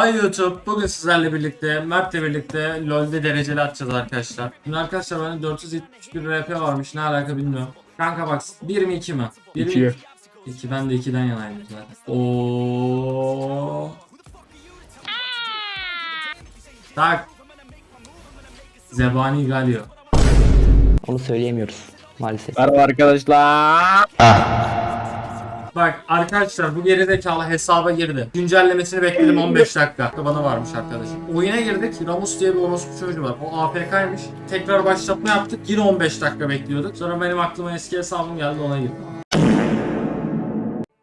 Hay YouTube bugün sizlerle birlikte Mert'le birlikte LoL'de dereceli atacağız arkadaşlar. Şimdi arkadaşlar bende 471 RP varmış ne alaka bilmiyorum. Kanka bak 1 mi 2 mi? 1 mi? İki. 2 ben de 2'den yanayım zaten. Oo. Tak. Zebani Galio. Onu söyleyemiyoruz maalesef. Merhaba arkadaşlar. Bak arkadaşlar bu gerizekalı hesaba girdi. Güncellemesini bekledim 15 dakika. Bana varmış arkadaşım. Oyuna girdik. Ramus diye bir orospu çocuğu var. O AFK'ymış. Tekrar başlatma yaptık. Yine 15 dakika bekliyorduk. Sonra benim aklıma eski hesabım geldi ona girdim.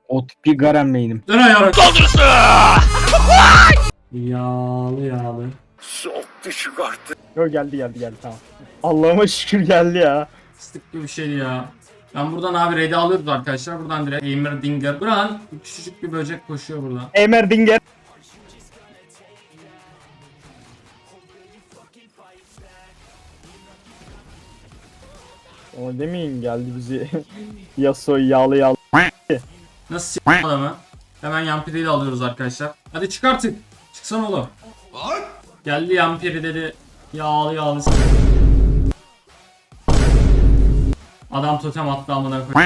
O tip bir Garen main'im. Dön ayağına. Yağlı yağlı. Yo geldi geldi geldi tamam. Allah'ıma şükür geldi ya. Gibi bir şey ya. Ben buradan abi ready alıyoruz arkadaşlar. Buradan direkt Heimer Dinger. Buradan küçücük bir böcek koşuyor buradan. Emer Dinger. O demeyin geldi bizi Yasuo yağlı yağlı. Nasıl s*** adamı? Hemen Yampiri'yi de alıyoruz arkadaşlar. Hadi çık artık. Çıksana oğlum. Geldi Yampiri dedi. Yağlı yağlı s***. Adam totem attı amına koy.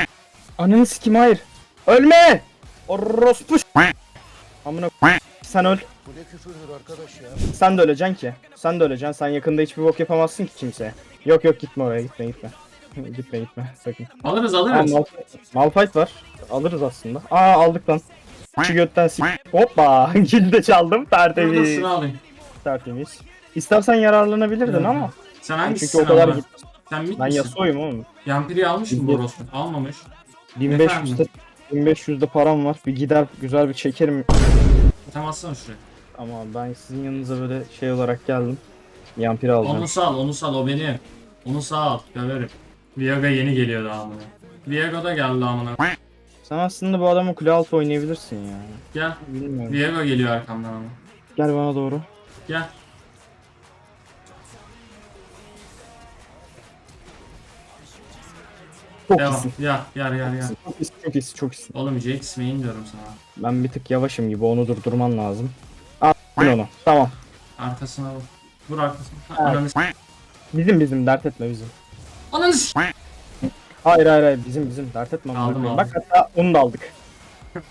Ananı sikim hayır. Ölme! Orospu ş- Amına sen öl. Bu ne küfürdür arkadaş ya. Sen de öleceksin ki. Sen de öleceksin. Sen yakında hiçbir bok yapamazsın ki kimseye. Yok yok gitme oraya gitme gitme. gitme gitme sakın. Alırız Aa, alırız. Malphite, Malphite var. Alırız aslında. Aa aldık lan. Şu götten sik. Hoppa. Kill de çaldım. Dur Tertemiz. şunu alayım. Tertemiz. İstersen yararlanabilirdin ama. Sen hangisisin Çünkü o kadar git. Sen mid Ben misin? Yasuo'yum oğlum. Yampiri'yi almış mı Bilmiyorum. Boros? Almamış. 1500'de 1500'de param var. Bir gider güzel bir çekerim. Atsana şuraya. Ama ben sizin yanınıza böyle şey olarak geldim. Yampir alacağım. Onu sal, onu sal, o benim. Onu sal, döverim. Viaga yeni geliyor daha amına. Viaga da geldi amına. Sen aslında bu adamı kule altı oynayabilirsin ya. Gel. Bilmiyorum. Viaga geliyor arkamdan ama. Gel bana doğru. Gel. Çok Devam. iyisin. Ya, yar yar yar. Çok iyisin, çok iyisin, çok iyisin. Oğlum Jax main diyorum sana. Ben bir tık yavaşım gibi onu durdurman lazım. Al onu. Tamam. Arkasına vur. Vur arkasına. Ha. Ananı s- Bizim bizim dert etme bizim. Ananı s- Hayır hayır hayır bizim bizim dert etme. Aldım, aldım. Bak hatta onu da aldık.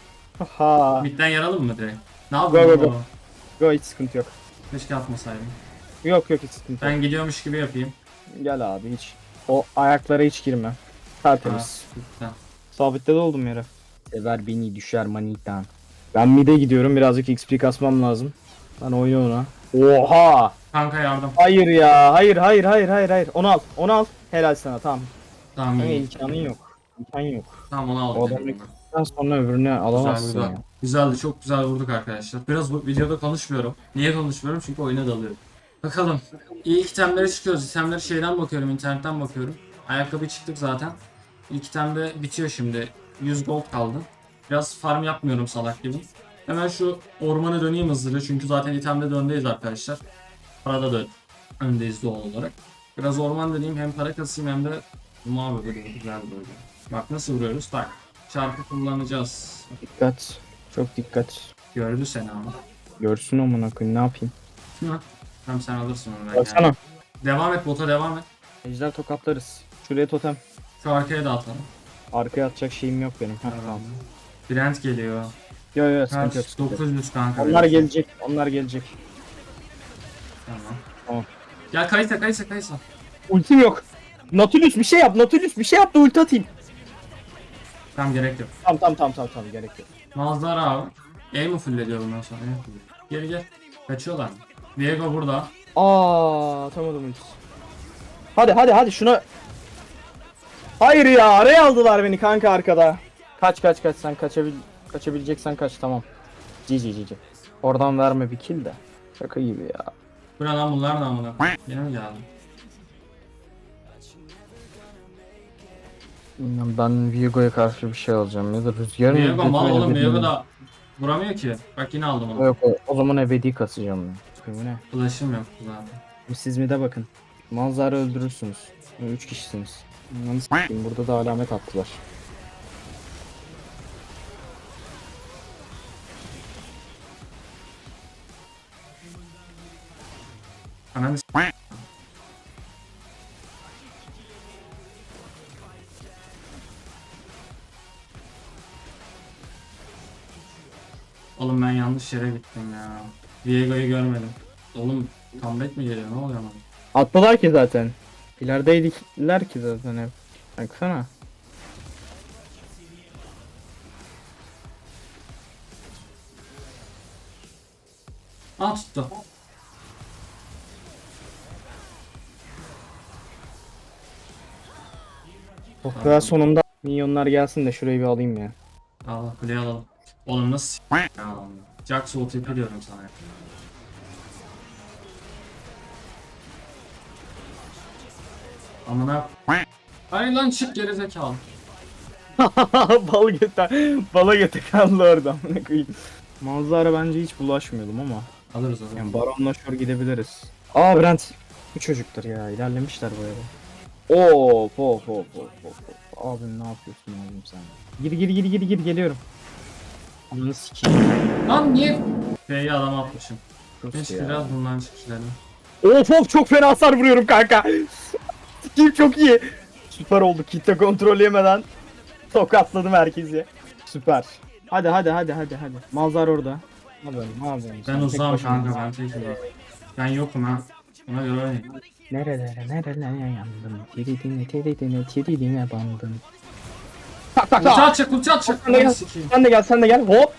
Ha. Midden yaralım mı direkt? Ne Go, go, go. oğlum? Yo hiç sıkıntı yok. Keşke atmasaydım. Yok yok hiç sıkıntı yok. Ben gidiyormuş gibi yapayım. Gel abi hiç. O ayaklara hiç girme. Tertemiz. Tamam. Sabitte de oldum yere. Sever beni düşer manitan. Ben mid'e gidiyorum birazcık XP kasmam lazım. Ben oyna ona. Oha! Kanka yardım. Hayır ya. Hayır hayır hayır hayır hayır. Onu al. Onu al. Helal sana tamam. Tamam Kanka iyi. imkanın yok. İmkan yok. Tamam onu O aldım. adam Ondan sonra öbürünü alamazsın Güzel, güzel. ya. Güzeldi, çok güzel vurduk arkadaşlar. Biraz bu videoda konuşmuyorum. Niye konuşmuyorum? Çünkü oyuna dalıyorum. Bakalım. İlk itemlere çıkıyoruz. İtemleri şeyden bakıyorum, internetten bakıyorum. Ayakkabı çıktık zaten. İlk itemde bitiyor şimdi. 100 gold kaldı. Biraz farm yapmıyorum salak gibi. Hemen şu ormana döneyim hızlıca çünkü zaten itemde de öndeyiz arkadaşlar. Parada da öndeyiz doğal olarak. Biraz orman döneyim hem para kasayım hem de mavi böyle güzel böyle. Bak nasıl vuruyoruz? Bak. Çarpı kullanacağız. Dikkat. Çok dikkat. Gördü seni ama. Görsün amına koyayım ne yapayım. Hı. Tamam sen alırsın onu. Baksana. yani. Devam et bota devam et. Ejder tokatlarız. Şuraya totem. Şu arkaya da atalım. Arkaya atacak şeyim yok benim. Heh, tamam. Brent geliyor. Yo yo sıkıntı yok. sıkıntı yok. 900 kanka. Onlar benim. gelecek. Onlar gelecek. Tamam. Tamam. Gel Kaysa Kaysa Kaysa. Ultim yok. Nautilus bir şey yap. Nautilus bir şey yap da ulti atayım. Tamam gerek yok. Tamam tamam tamam tamam tamam gerek yok. Mazlar abi. E mi full ediyor bundan sonra? E mi ediyor? Gel. Kaçıyorlar mı? Diego burada. Aa atamadım ultisi. Hadi hadi hadi şuna. Hayır ya araya aldılar beni kanka arkada. Kaç kaç kaç sen kaçabil kaçabileceksen kaç tamam. Cici cici. Oradan verme bir kill de. Şaka gibi ya. Bu ne lan bunlar ne amına? Yine mi geldi? Bilmiyorum, Ben Viego'ya karşı bir şey alacağım ya da Rüzgar'ın Diego mal oğlum Diego da vuramıyor ki. Bak yine aldım onu. Yok o, o zaman ebedi kasacağım ben. Bu ne? Flash'ım yok zaten. Siz mi de bakın. Manzara öldürürsünüz. 3 kişisiniz. Ananı s**eyim, burada da alamet attılar. Ananı Oğlum ben yanlış yere gittim ya. Diego'yu görmedim. Oğlum comeback mi geliyor? Ne oluyor lan? Attılar ki zaten. İlerideydiler ki zaten hep. Baksana. Aa tuttu. Oh be sonunda minyonlar gelsin de şurayı bir alayım ya. Allah kuleyi alalım. Oğlum nasıl s- ya? Jax OTP diyorum sana. Amına Hayır lan çık gerizekalı. Bal göte, bala göte kaldı orada amına koyayım. Manzara bence hiç bulaşmıyordum ama. Alırız zaman. Yani baronla şor gidebiliriz. Aa Brent. Bu çocuklar ya ilerlemişler bu arada. Oo hop hop hop hop hop. Abim ne yapıyorsun abim sen? Gir gir gir gir gir geliyorum. Ananı sikeyim. Lan niye? F'yi adam atmışım. Keşke ya. biraz bundan çıkışlarım. Of of çok fena hasar vuruyorum kanka. Sikeyim çok iyi. Süper oldu kitle kontrol yemeden. Tokatladım herkesi. Süper. Hadi hadi hadi hadi hadi. Malzar orada. Ne yapıyorsun? Ne yapıyorsun? Ben Sen tek uzağım başına- kanka ben tekim. Ben yokum ha. Ona göre oynayın. Nerelere nerelere yandım. Tiridine tiridine tiridine bandım. Tak tak Ulti tak. atacak ulti atacak. Sen de gel. Ananı sikeyim. Sen de gel sen de gel. Hop.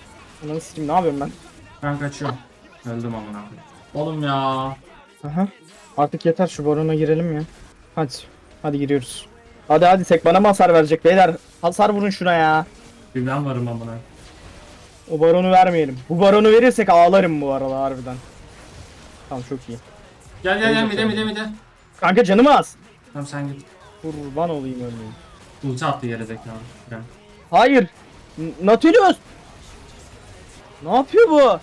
Ananı sikeyim ne yapıyorum ben? Ben kaçıyorum. Öldüm amına koyayım. Oğlum ya. Aha. Artık yeter şu barona girelim ya. Hadi. Hadi giriyoruz. Hadi hadi tek bana mı hasar verecek beyler? Hasar vurun şuna ya. Bir ben varım amına. O baronu vermeyelim. Bu baronu verirsek ağlarım bu arada harbiden. Tamam çok iyi. Gel gel gel mide mide mide. Kanka canım az. Tamam sen git. Kurban olayım ölmeyeyim. Ulti attı yere zekalı. Ben. Hayır. N- Nautilus. Ne yapıyor bu?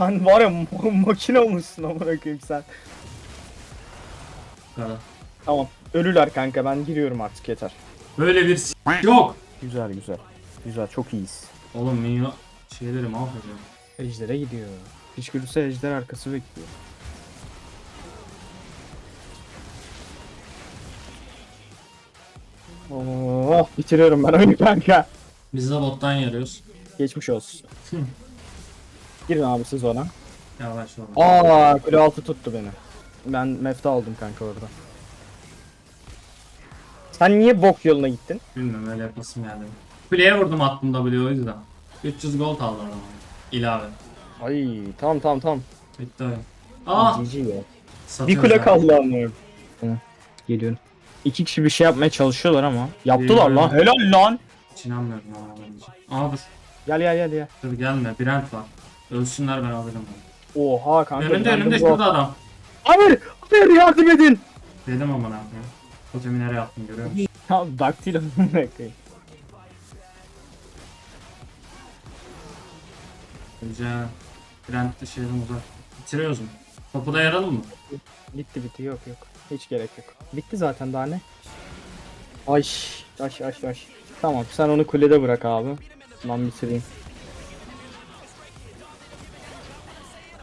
Sen var ya ma- makine olmuşsun amına koyayım sen. Kadar. Tamam. Ölüler kanka ben giriyorum artık yeter. Böyle bir s- yok. Güzel güzel. Güzel çok iyiyiz. Oğlum minyon şeyleri mahvediyor. Ejder'e gidiyor. Hiç görürse ejder arkası bekliyor. Oh, bitiriyorum ben oyunu kanka. Biz de bottan yarıyoruz. Geçmiş olsun. Girin abi siz ona. Yavaş ol. Aa kule altı tuttu beni. Ben mefta aldım kanka orada. Sen niye bok yoluna gittin? Bilmiyorum öyle yapasım geldi. Kuleye vurdum attım W o yüzden. 300 gold aldım ama. İlave. Ay tamam tamam tamam. Bitti oyun. Aa! GG ya. Bir satıyoruz kule kaldı anlıyorum. Geliyorum. İki kişi bir şey yapmaya çalışıyorlar ama. Yaptılar lan. Helal lan. Hiç inanmıyorum ama bence. Aa dur. Gel gel gel gel. Dur gelme. Brent var. Ölsünler ben alırım onu. Oha kanka. Önümde önümde şurada adam. Hayır. Hayır yardım edin. Dedim ama ne yapayım. Totemi nereye attım görüyor musun? Ya daktilo. Önce Brent de şeyden uzak. Bitiriyoruz mu? Topu da yaralım mı? Bitti bitti yok yok. Hiç gerek yok. Bitti zaten daha ne? Ay ay ay ay. Tamam sen onu kulede bırak abi. Ben bitireyim.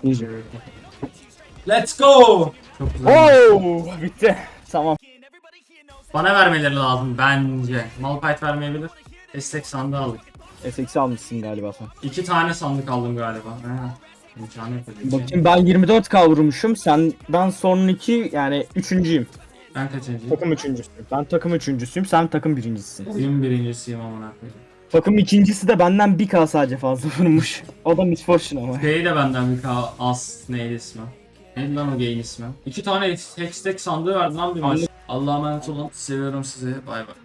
İyice. Let's go! Çok güzel. Oo bitti. Tamam. Bana vermeleri lazım bence. Malphite vermeyebilir. Destek sandığı aldık. SX'i almışsın galiba sen. İki tane sandık aldım galiba. He. İmkanı yok öyle bir şey. Bakayım ben 24 vurmuşum. Sen ben sonraki yani üçüncüyüm. Ben kaçıncıyım? Takım üçüncüsüyüm. Ben takım üçüncüsüyüm. Sen takım birincisisin. Oyun birincisiyim amına koyayım. Takım ikincisi de benden bir K sadece fazla vurmuş. O da misfortune ama. Gay de benden bir ka az neydi ismi? Neydi lan o gay'in ismi? İki tane hextech sandığı verdi lan bir maç. Allah'a emanet olun. Seviyorum sizi. Bay bay.